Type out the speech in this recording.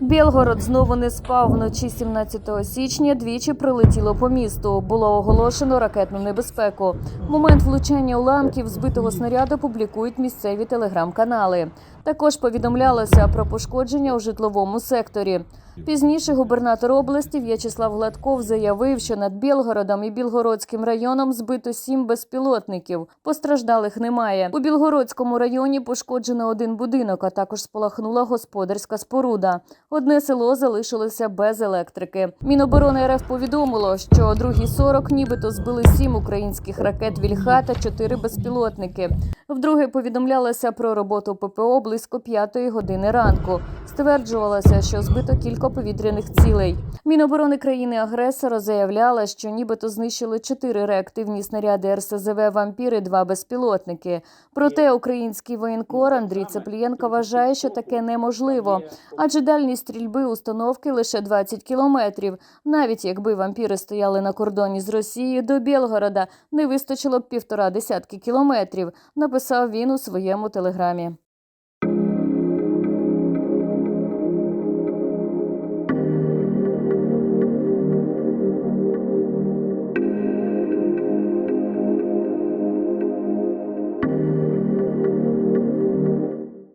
Білгород знову не спав вночі 17 січня. Двічі прилетіло по місту. Було оголошено ракетну небезпеку. Момент влучання уламків збитого снаряду публікують місцеві телеграм-канали. Також повідомлялося про пошкодження у житловому секторі. Пізніше губернатор області В'ячеслав Гладков заявив, що над Білгородом і Білгородським районом збито сім безпілотників. Постраждалих немає. У Білгородському районі пошкоджено один будинок, а також спалахнула господарська споруда. Одне село залишилося без електрики. Міноборони РФ повідомило, що о 2.40 нібито збили сім українських ракет Вільха та чотири безпілотники. Вдруге повідомлялося про роботу ППО близько п'ятої години ранку. Стверджувалося, що збито кілька повітряних цілей. Міноборони країни-агресора заявляла, що нібито знищили чотири реактивні снаряди РСЗВ «Вампір» і два безпілотники. Проте український воєнкор Андрій Цеплієнко вважає, що таке неможливо, адже дальність стрільби установки лише 20 кілометрів. Навіть якби вампіри стояли на кордоні з Росією до Білгорода, не вистачило б півтора десятки кілометрів. Написав він у своєму телеграмі.